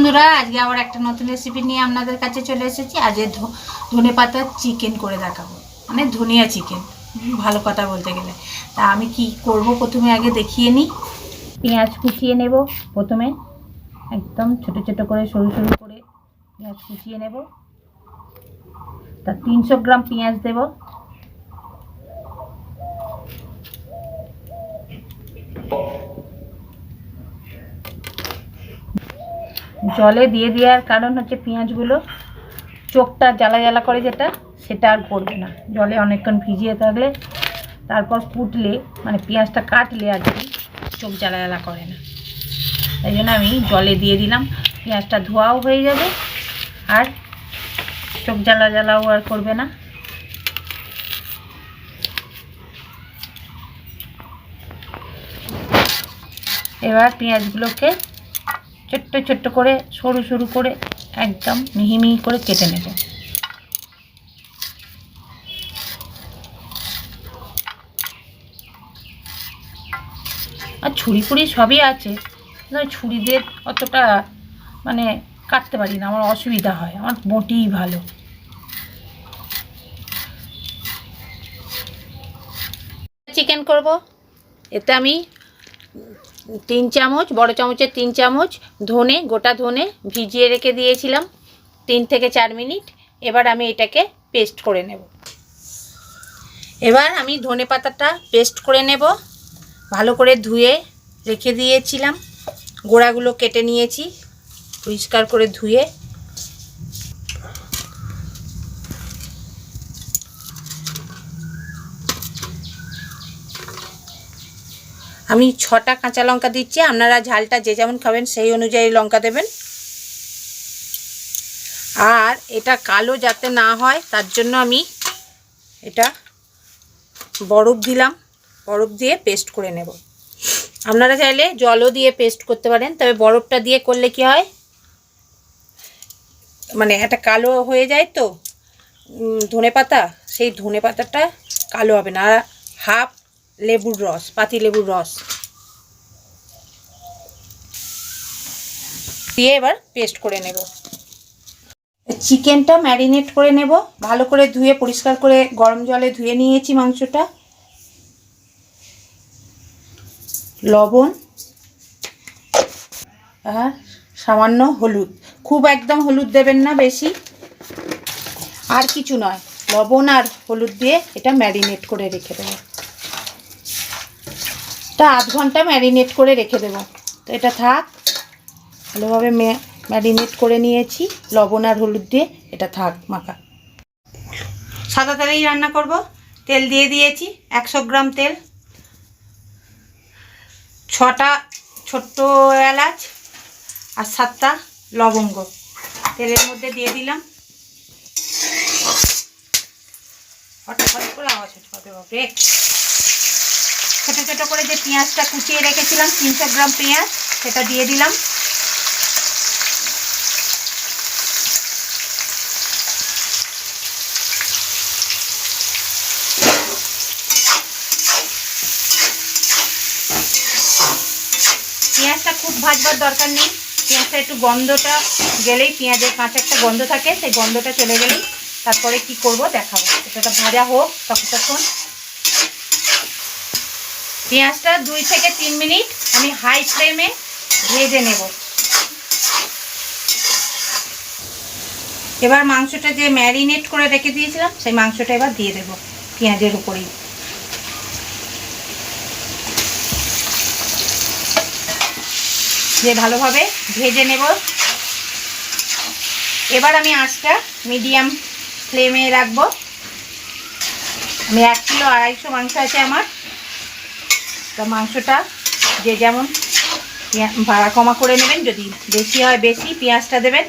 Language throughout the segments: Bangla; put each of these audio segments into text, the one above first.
বন্ধুরা, আজকে আবার একটা নতুন রেসিপি নিয়ে আপনাদের কাছে চলে এসেছি। আজকে ধনে পাতার চিকেন করে দেখাবো। মানে ধনিয়া চিকেন ভালো কথা বলতে গেলে। তা আমি কি করব? প্রথমে আগে দেখিয়ে নিই। পেঁয়াজ কুচিয়ে নেব প্রথমে। একদম ছোট ছোট করে, সরু সরু করে পেঁয়াজ কুচিয়ে নেব। তা তিনশো গ্রাম পেঁয়াজ দেব। জলে দিয়ে দেওয়ার কারণ হচ্ছে পেঁয়াজগুলো চোখটা জ্বালা জ্বালা করে যেটা, সেটা আর করবে না। জলে অনেকক্ষণ ভিজিয়ে থাকলে, তারপর কুটলে মানে পেঁয়াজটা কাটলে আর কি চোখ জ্বালা জ্বালা করে না। তাই জন্য আমি জলে দিয়ে দিলাম। পেঁয়াজটা ধোয়াও হয়ে যাবে, আর চোখ জ্বালা জ্বালাও আর করবে না। এবার পেঁয়াজগুলোকে ছোট্ট ছোট্ট করে, সরু সরু করে, একদম মিহি মিহি করে কেটে নেব। আর ছুরি ফুড়ি সবই আছে। ছুরি দিয়ে অতটা মানে কাটতে পারি না, আমার অসুবিধা হয়, আমার বটিই ভালো। চিকেন করব? এতে আমি তিন চামচ, বড় চামচের তিন চামচ, ধনে, গোটা ধনে ভিজিয়ে রেখে দিয়েছিলাম, তিন থেকে চার মিনিট। এবার আমি এটাকে পেস্ট করে নেব। এবার আমি ধনে পাতাটা পেস্ট করে নেব। ভালো করে ধুয়ে রেখে দিয়েছিলাম। গোড়াগুলো কেটে নিয়েছি। পরিষ্কার করে ধুয়ে আমি ছটা কাঁচা লঙ্কা দিচ্ছি, আপনারা ঝালটা যে যেমন খাবেন সেই অনুযায়ী লঙ্কা দেবেন। আর এটা কালো যাতে না হয়, তার জন্য আমি এটা বরফ দিলাম, বরফ দিয়ে পেস্ট করে নেব। আপনারা চাইলে জলও দিয়ে পেস্ট করতে পারেন, তবে বরফটা দিয়ে করলে কি হয় মানে একটা কালো হয়ে যায় তো ধনে পাতা সেই ধনে পাতাটা কালো হবে না। হাফ লেবুর রস, পাতি লেবুর রস। দিয়ে এবার পেস্ট করে নেব। চিকেনটা ম্যারিনেট করে নেব। ভালো করে ধুয়ে, পরিষ্কার করে গরম জলে ধুয়ে নিয়েছি মাংসটা। লবণ আর সামান্য হলুদ। খুব একদম হলুদ দেবেন না বেশি। আর কিছু নয়, লবণ আর হলুদ দিয়ে এটা ম্যারিনেট করে রেখে দেবো। এটা আধ ঘণ্টা ম্যারিনেট করে রেখে দেবো। তো এটা থাক। ভালোভাবে ম্যারিনেট করে নিয়েছি। লবণ আর হলুদ দিয়ে এটা থাক, মাখা। সাদা তেলেই রান্না করব। তেল দিয়ে দিয়েছি একশো গ্রাম তেল। ছটা ছোট্ট এলাচ আর সাতটা লবঙ্গ। তেলের মধ্যে দিয়ে দিলাম। ফটাফট করে আওয়াজ হচ্ছে বাপরে। ছোটো ছোটো করে যে পেঁয়াজটা কুচিয়ে রেখেছিলাম, তিনশো গ্রাম পেঁয়াজ, সেটা দিয়ে দিলাম। পেঁয়াজটা খুব ভাজবার দরকার নেই। পেঁয়াজটা একটু গন্ধটা গেলেই পেঁয়াজের কাঁচা একটা গন্ধ থাকে, সেই গন্ধটা চলে গেলেই তারপরে কি করব দেখাবো। এটা ভাজা হোক তখন পেঁয়াজটা দুই থেকে তিন মিনিট আমি হাই ফ্লেমে ভেজে নেব। এবার মাংসটা যে ম্যারিনেট করে রেখে দিয়েছিলাম, সেই মাংসটা এবার দিয়ে দেবো পেঁয়াজের উপরেই। যে ভালোভাবে ভেজে নেব। এবার আমি আঁচটা মিডিয়াম ফ্লেমে রাখব। আমি এক কিলো আড়াইশো মাংস আছে আমার। তো মাংসটা যে যেমন ভাড়া কমা করে নেবেন, যদি বেশি হয় বেশি পেঁয়াজটা দেবেন।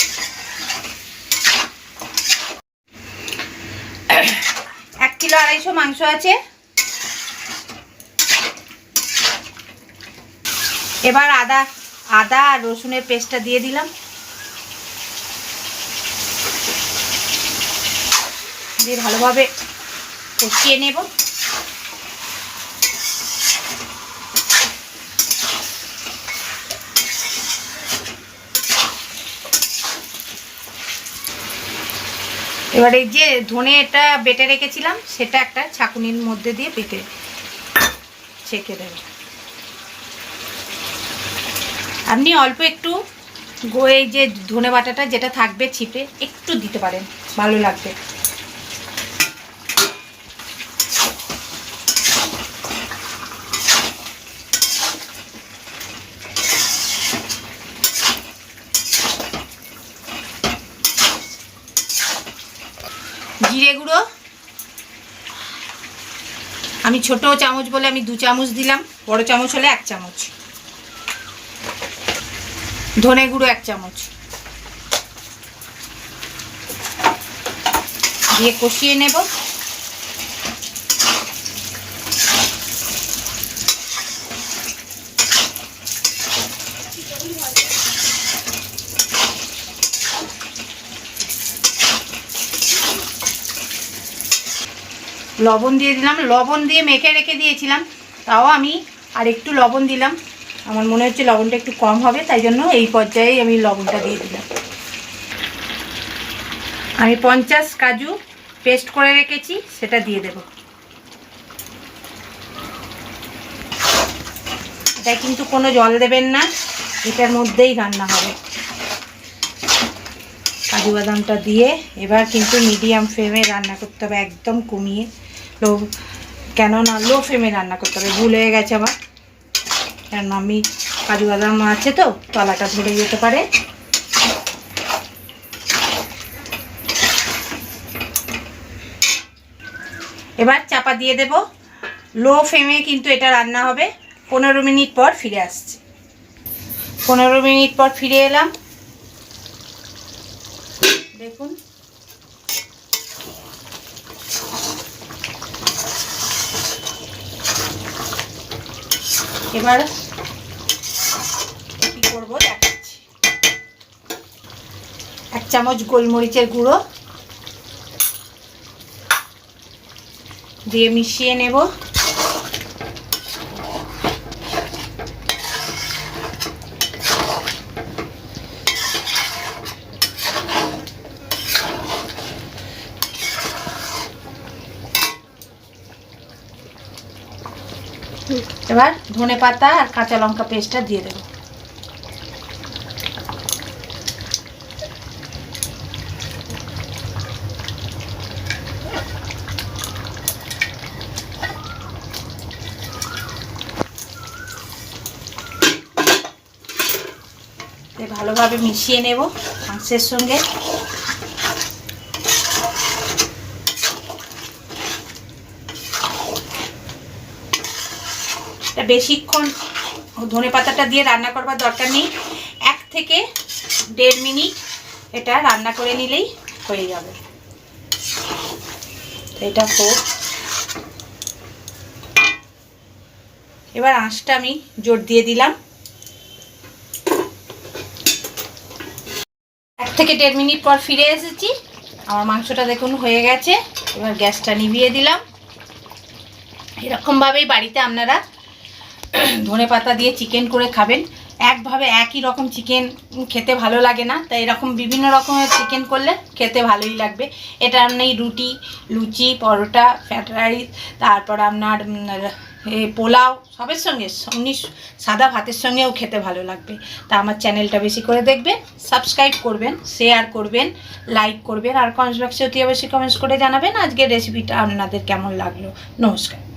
এক কিলো আড়াইশো মাংস আছে। এবার আদা আদা আর রসুনের পেস্টটা দিয়ে দিলাম। দিয়ে ভালোভাবে কষিয়ে নেব। এবার এই যে ধনে এটা বেটে রেখেছিলাম, সেটা একটা ছাকুনির মধ্যে দিয়ে বেটে ছেঁকে দেবে। আপনি অল্প একটু গোয়ে যে ধনে বাটাটা যেটা থাকবে ছিপে, একটু দিতে পারেন, ভালো লাগবে। জিরে গুঁড়ো। আমি ছোট চামচ বলে আমি দু চামচ দিলাম, বড় চামচ হলে এক চামচ। ধনে গুঁড়ো এক চামচ। দিয়ে কষিয়ে নেব। লবণ দিয়ে দিলাম। লবণ দিয়ে মেখে রেখে দিয়েছিলাম। তাও আমি আর একটু লবণ দিলাম। আমার মনে হচ্ছে লবণটা একটু কম হবে, তাই জন্য এই পর্যায়ে আমি লবণটা দিয়ে দিলাম। আমি পঞ্চাশ কাজু পেস্ট করে রেখেছি, সেটা দিয়ে দেব। এটা কিন্তু কোনো জল দেবেন না, এটার মধ্যেই রান্না হবে। কাজু বাদামটা দিয়ে এবার কিন্তু মিডিয়াম ফ্লেমে রান্না করতে হবে, একদম কমিয়ে। লো কেননা লো ফ্লেমে রান্না করতে হবে, ভুল হয়ে গেছে আমার। কেন আমি কাজু বাদাম আছে তো, তলাটা ধরে যেতে পারে। এবার চাপা দিয়ে দেব। লো ফ্লেমে কিন্তু এটা রান্না হবে। পনেরো মিনিট পর ফিরে আসছে। পনেরো মিনিট পর ফিরে এলাম। দেখুন। এবার কি করব? দেখাচ্ছি। এক চামচ গোলমরিচের গুঁড়ো দিয়ে মিশিয়ে নেব। এবার ধনে পাতা আর কাঁচা লঙ্কা পেস্টটা দিয়ে দেবো। ভালোভাবে মিশিয়ে নেব মাংসের সঙ্গে। এটা বেশিক্ষণ ধনে পাতাটা দিয়ে রান্না করবার দরকার নেই। এক থেকে দেড় মিনিট এটা রান্না করে নিলেই হয়ে যাবে। এটা হোক। এবার আঁচটা আমি জোর দিয়ে দিলাম। এক থেকে দেড় মিনিট পর ফিরে এসেছি। আমার মাংসটা দেখুন হয়ে গেছে। এবার গ্যাসটা নিভিয়ে দিলাম। এরকমভাবেই বাড়িতে আপনারা ধনে পাতা দিয়ে চিকেন করে খাবেন। একভাবে একই রকম চিকেন খেতে ভালো লাগে না, তাই এরকম বিভিন্ন রকমের চিকেন করলে খেতে ভালোই লাগবে। এটা আপনি রুটি, লুচি, পরোটা ফ্রাইড রাইস তারপর আপনার পোলাও, সবের সঙ্গে এমনি সাদা ভাতের সঙ্গেও খেতে ভালো লাগবে। তা আমার চ্যানেলটা বেশি করে দেখবেন সাবস্ক্রাইব করবেন শেয়ার করবেন লাইক করবেন, আর কমেন্টস বক্সে অতি অবশ্যই কমেন্টস করে জানাবেন। আজকের রেসিপিটা আপনাদের কেমন লাগল? নমস্কার।